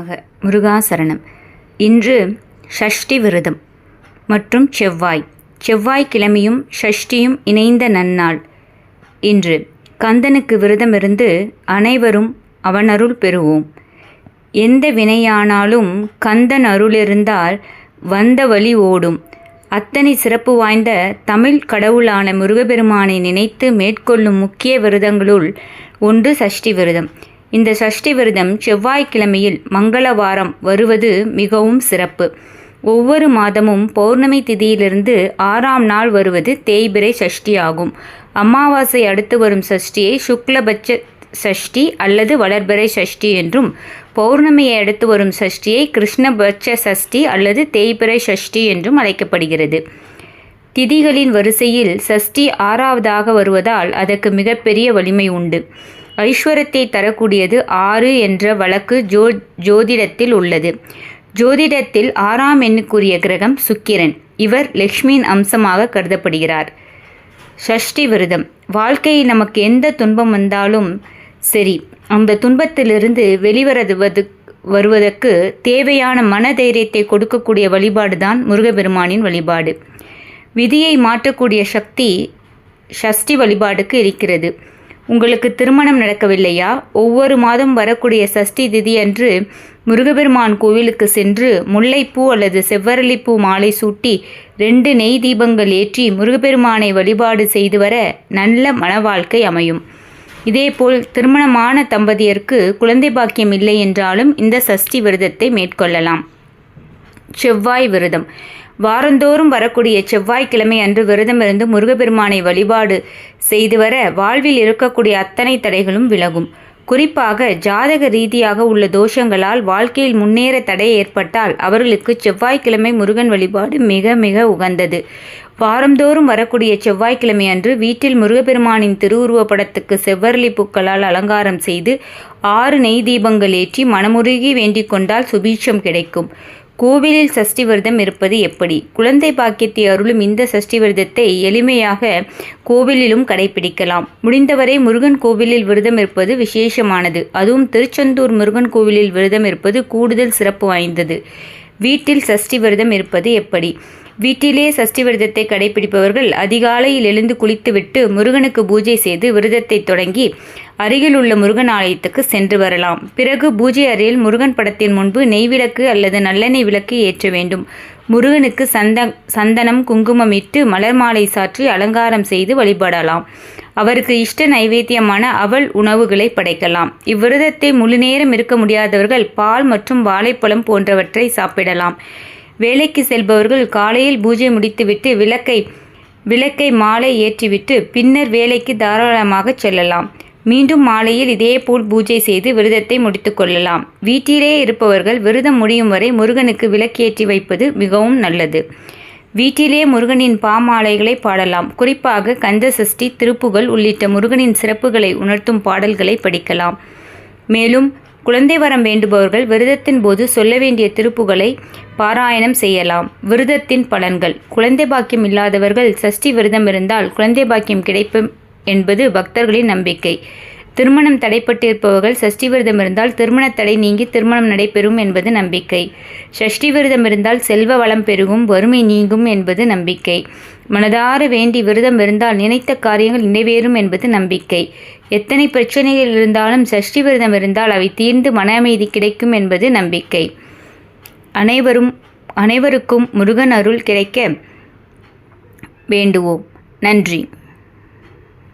ஆக முருகாசரணம். இன்று ஷஷ்டி விரதம் மற்றும் செவ்வாய். செவ்வாய்க்கிழமையும் ஷஷ்டியும் இணைந்த நன்னாள். இன்று கந்தனுக்கு விரதமிருந்து அனைவரும் அவனருள் பெறுவோம். எந்த வினையானாலும் கந்தன் அருள் இருந்தால் வந்த வழி ஓடும். அத்தனை சிறப்பு வாய்ந்த தமிழ் கடவுளான முருகபெருமானை நினைத்து மேற்கொள்ளும் முக்கிய விரதங்களுள் ஒன்று சஷ்டி விரதம். இந்த சஷ்டி விரதம் செவ்வாய்க்கிழமையில் மங்களவாரம் வருவது மிகவும் சிறப்பு. ஒவ்வொரு மாதமும் பௌர்ணமி திதியிலிருந்து ஆறாம் நாள் வருவது தேய்பிரை சஷ்டி ஆகும் அமாவாசை அடுத்து வரும் சஷ்டியை சுக்லபட்ச சஷ்டி அல்லது வளர்பிறை சஷ்டி என்றும் பௌர்ணமியை அடுத்து வரும் சஷ்டியை கிருஷ்ணபட்ச சஷ்டி அல்லது தேய்பிறை சஷ்டி என்றும் அழைக்கப்படுகிறது. திதிகளின் வரிசையில் சஷ்டி ஆறாவதாக வருவதால் அதற்கு மிகப்பெரிய வலிமை உண்டு. ஐஸ்வரத்தை தரக்கூடியது ஆறு என்ற வழக்கு ஜோ ஜோதிடத்தில் உள்ளது. ஜோதிடத்தில் ஆறாம் எண்ணுக்குரிய கிரகம் சுக்கிரன். இவர் லக்ஷ்மியின் அம்சமாக கருதப்படுகிறார். ஷஷ்டி விரதம். வாழ்க்கையில் நமக்கு எந்த துன்பம் வந்தாலும் சரி அந்த துன்பத்திலிருந்து வெளிவருவது வருவதற்கு தேவையான மன தைரியத்தை கொடுக்கக்கூடிய வழிபாடு தான் முருகபெருமானின் வழிபாடு. விதியை மாற்றக்கூடிய சக்தி ஷஷ்டி வழிபாடுக்கு இருக்கிறது. உங்களுக்கு திருமணம் நடக்கவில்லையா? ஒவ்வொரு மாதம் வரக்கூடிய சஷ்டி திதி அன்று முருகபெருமான் கோவிலுக்கு சென்று முல்லைப்பூ அல்லது செவ்வரளிப்பூ மாலை சூட்டி ரெண்டு நெய் தீபங்கள் ஏற்றி முருகப்பெருமானை வழிபாடு செய்து வர நல்ல மன வாழ்க்கை அமையும். இதேபோல் திருமணமான தம்பதியருக்கு குழந்தை பாக்கியம் இல்லை என்றாலும் இந்த சஷ்டி விரதத்தை மேற்கொள்ளலாம். செவ்வாய் விரதம். வாரந்தோறும் வரக்கூடிய செவ்வாய்க்கிழமை அன்று விரதமிருந்து முருகப்பெருமானை வழிபாடு செய்து வர வாழ்வில் இருக்கக்கூடிய அத்தனை தடைகளும் விலகும். குறிப்பாக ஜாதக ரீதியாக உள்ள தோஷங்களால் வாழ்க்கையில் முன்னேற தடை ஏற்பட்டால் அவர்களுக்கு செவ்வாய்க்கிழமை முருகன் வழிபாடு மிக மிக உகந்தது. வாரந்தோறும் வரக்கூடிய செவ்வாய்க்கிழமை அன்று வீட்டில் முருகப்பெருமானின் திருவுருவப் படத்துக்கு செவ்வரளி பூக்களால் அலங்காரம் செய்து ஆறு நெய் தீபங்கள் ஏற்றி மனமுருகி வேண்டிக் கொண்டால் சுபீட்சம் கிடைக்கும். கோவிலில் சஷ்டி விரதம் இருப்பது எப்படி? குழந்தை பாக்கியத்தை அருளும் இந்த சஷ்டி விரதத்தை எளிமையாக கோவிலிலும் கடைபிடிக்கலாம். முடிந்தவரை முருகன் கோவிலில் விரதம் இருப்பது விசேஷமானது. அதுவும் திருச்செந்தூர் முருகன் கோவிலில் விரதம் இருப்பது கூடுதல் சிறப்பு வாய்ந்தது. வீட்டில் சஷ்டி விரதம் இருப்பது எப்படி? வீட்டிலே சஷ்டி விரதத்தை கடைபிடிப்பவர்கள் அதிகாலையில் எழுந்து குளித்துவிட்டு முருகனுக்கு பூஜை செய்து விரதத்தை தொடங்கி அருகில் உள்ள முருகன் ஆலயத்துக்கு சென்று வரலாம். பிறகு பூஜை அறையில் முருகன் படத்தின் முன்பு நெய்விளக்கு அல்லது நல்லெண்ணெய் விளக்கு ஏற்ற வேண்டும். முருகனுக்கு சந்த சந்தனம் குங்குமம் இட்டு மலர் மாலை சாற்றி அலங்காரம் செய்து வழிபடலாம். அவருக்கு இஷ்ட நைவேத்தியமான அவல் உணவுகளை படைக்கலாம். இவ்விரதத்தை முழு நேரம் இருக்க முடியாதவர்கள் பால் மற்றும் வாழைப்பழம் போன்றவற்றை சாப்பிடலாம். வேலைக்கு செல்பவர்கள் காலையில் பூஜை முடித்துவிட்டு விளக்கை விளக்கை மாலை ஏற்றிவிட்டு பின்னர் வேலைக்கு தாராளமாக செல்லலாம். மீண்டும் மாலையில் இதேபோல் பூஜை செய்து விரதத்தை முடித்துக்கொள்ளலாம் வீட்டிலே இருப்பவர்கள் விரதம் முடியும் வரை முருகனுக்கு விளக்கேற்றி வைப்பது மிகவும் நல்லது. வீட்டிலே முருகனின் பாமாலைகளை பாடலாம். குறிப்பாக கந்த சஷ்டி திருப்புகள் உள்ளிட்ட முருகனின் சிறப்புகளை உணர்த்தும் பாடல்களை படிக்கலாம். மேலும் குழந்தை வரம் வேண்டுபவர்கள் விரதத்தின் போது சொல்ல வேண்டிய திருப்புகளை பாராயணம் செய்யலாம். விரதத்தின் பலன்கள். குழந்தை பாக்கியம் இல்லாதவர்கள் சஷ்டி விரதம் இருந்தால் குழந்தை பாக்கியம் கிடைக்கும் என்பது பக்தர்களின் நம்பிக்கை. திருமணம் தடைப்பட்டிருப்பவர்கள் சஷ்டி விரதம் இருந்தால் திருமண தடை நீங்கி திருமணம் நடைபெறும் என்பது நம்பிக்கை. சஷ்டி விரதம் இருந்தால் செல்வ வளம் பெருகும் வறுமை நீங்கும் என்பது நம்பிக்கை. மனதார வேண்டி விரதம் இருந்தால் நினைத்த காரியங்கள் நிறைவேறும் என்பது நம்பிக்கை. எத்தனை பிரச்சனைகள் இருந்தாலும் சஷ்டி விரதம் இருந்தால் அவை தீர்ந்து மன அமைதி கிடைக்கும் என்பது நம்பிக்கை. அனைவரும் அனைவருக்கும் முருகன் அருள் கிடைக்க வேண்டுவோம். நன்றி.